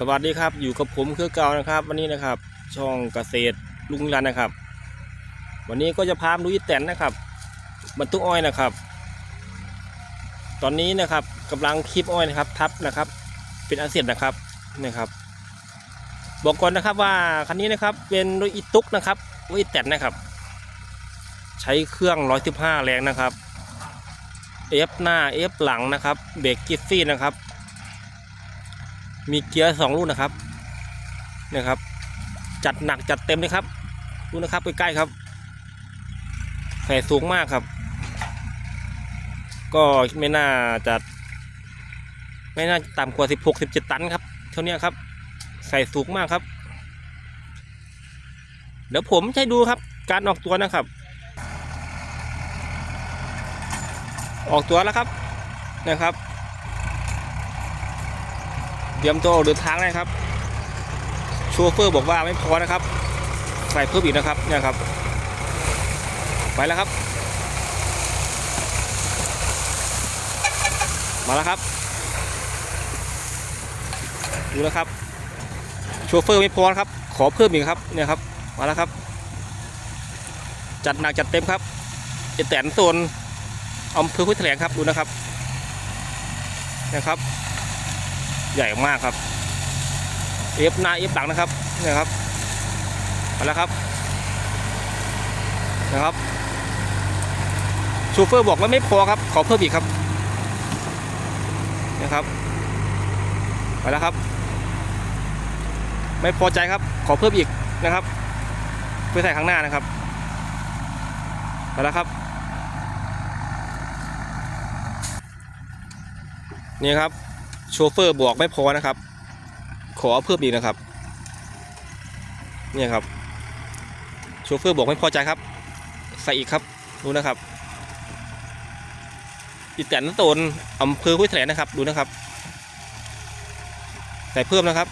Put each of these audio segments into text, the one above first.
สวัสดีครับอยู่กับผมคือเก่านะครับ วันนี้นะครับ ช่องเกษตรลุงรันนะครับ วันนี้ก็จะพามาดูอีแตนนะครับบรรทุกอ้อยนะครับ ตอนนี้นะครับกำลังคลิปอ้อยนะครับ ทับนะครับ เป็นอันเสร็จนะครับนะครับ บอกก่อนนะครับว่าคันนี้นะครับเป็นรถอีตุกนะครับรถอีแตนนะครับ ใช้เครื่อง115แรงนะครับเอฟหน้าเอฟหลังนะครับเบรกกิฟฟี่นะครับ มีเกียร์สองลูกนะครับนะครับ จัดหนักจัดเต็มเลยครับดูนะครับใกล้ๆครับใส่สูงมากครับ ก็ไม่น่าจะไม่น่าต่ำกว่าสิบหกสิบเจ็ดตันครับ เท่านี้ครับ ใส่สูงมากครับ เดี๋ยวผมจะให้ดูครับ การออกตัวนะครับ ออกตัวแล้วครับนะครับ ตรียมตัวออกเดินทางเลยครับโชเฟอร์บอกว่าไม่พอนะครับ ใส่เพิ่มอีกนะครับเนี่ยครับ ไปแล้วครับ มาแล้วครับ ดูนะครับโชเฟอร์ไม่พอครับ ขอเพิ่มอีกครับเนี่ยครับ มาแล้วครับ จัดหนักจัดเต็มครับเอแตนโซนอำเภอพุทธแถลงครับดูนะครับนะครับ ใหญ่มากครับเอฟหน้าเอฟหลังนะครับนี่ครับมาแล้วครับนะครับชูเฟอร์บอกว่าไม่พอครับ ขอเพิ่มอีกครับนะครับไปแล้วครับ ไม่พอใจครับ ขอเพิ่มอีกนะครับ เพื่อใส่ข้างหน้านะครับไปแล้วครับ นี่ครับ โชเฟอร์บอกไม่พอนะครับ ขอเพิ่มอีกนะครับ เนี่ยครับ โชเฟอร์บอกไม่พอใจครับ ใส่อีกครับดูนะครับอีแตนตนอำเภอห้วยแถลงนะครับ ดูนะครับ ใส่เพิ่มนะครับ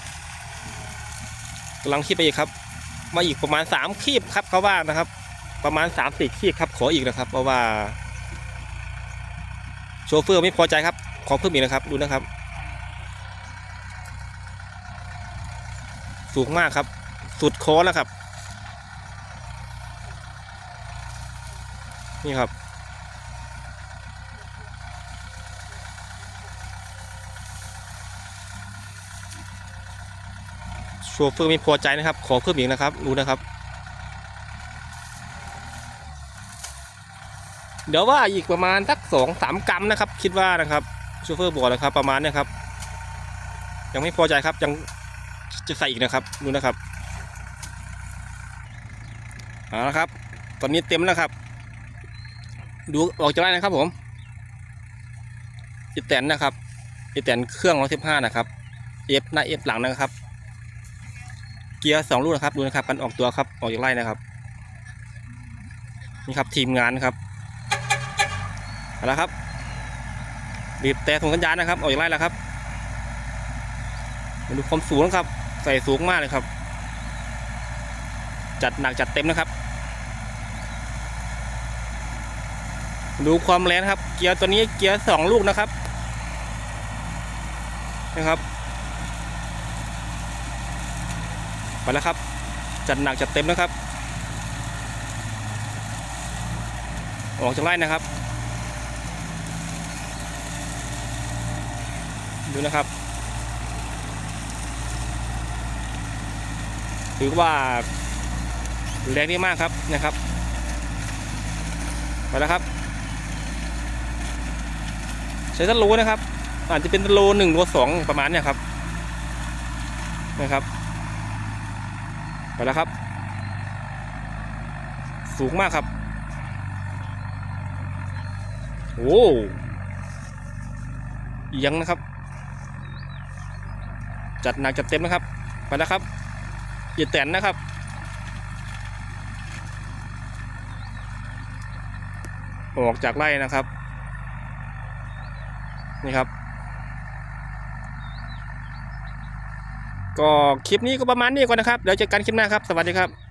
กำลังคีบไปอีกครับ มาอีกประมาณสามคีบครับเขาว่านะครับ ประมาณสามสี่คีบครับ ขออีกนะครับ เพราะว่า โชเฟอร์ไม่พอใจครับ ขอเพิ่มอีกนะครับ ดูนะครับ สูงมากครับ สุดโค้งแล้วครับ นี่ครับ โชเฟอร์ไม่พอใจนะครับ ขอเพิ่มอีกนะครับดูนะครับ เดี๋ยวว่าอีกประมาณสักสองสามกรัมนะครับ คิดว่านะครับโชเฟอร์บอกนะครับ ประมาณนี้ครับ ยังไม่พอใจครับยัง จะใส่อีกนะครับดูนะครับเอาละครับ ตอนนี้เต็มแล้วครับ ดูออกจะได้นะครับผมอีแตนนะครับอีแตนเครื่องร้อยสิบห้านะครับเอฟหน้าเอฟหลังนะครับ เกียร์สองลูกนะครับดูนะครับกันออกตัวครับออกจากไล่นะครับนี่ครับทีมงานครับเอาละครับบีบแต่ส่งสัญญาณนะครับ ออกจากไล่แล้วครับมาดูความสูงนะครับ ใส่สูงมากเลยครับ จัดหนักจัดเต็มนะครับ ดูความแรงครับ เกียร์ตัวนี้เกียร์สองลูกนะครับนะครับไปแล้วครับ จัดหนักจัดเต็มนะครับ ออกจากไร่นะครับ ดูนะครับ ถือว่าแรงนี่มากครับนะครับไปแล้วครับใช้ตันโลนะครับ อาจจะเป็นตันโลหนึ่งโลสองประมาณเนี่ยครับนะครับไปแล้วครับ สูงมากครับโอ้ยังนะครับ จัดหนักจัดเต็มนะครับ ไปแล้วครับ อย่าแตนนะครับ ออกจากไร่นะครับ นี่ครับ ก็คลิปนี้ก็ประมาณนี้ก่อนนะครับ เดี๋ยวเจอกันคลิปหน้าครับ สวัสดีครับ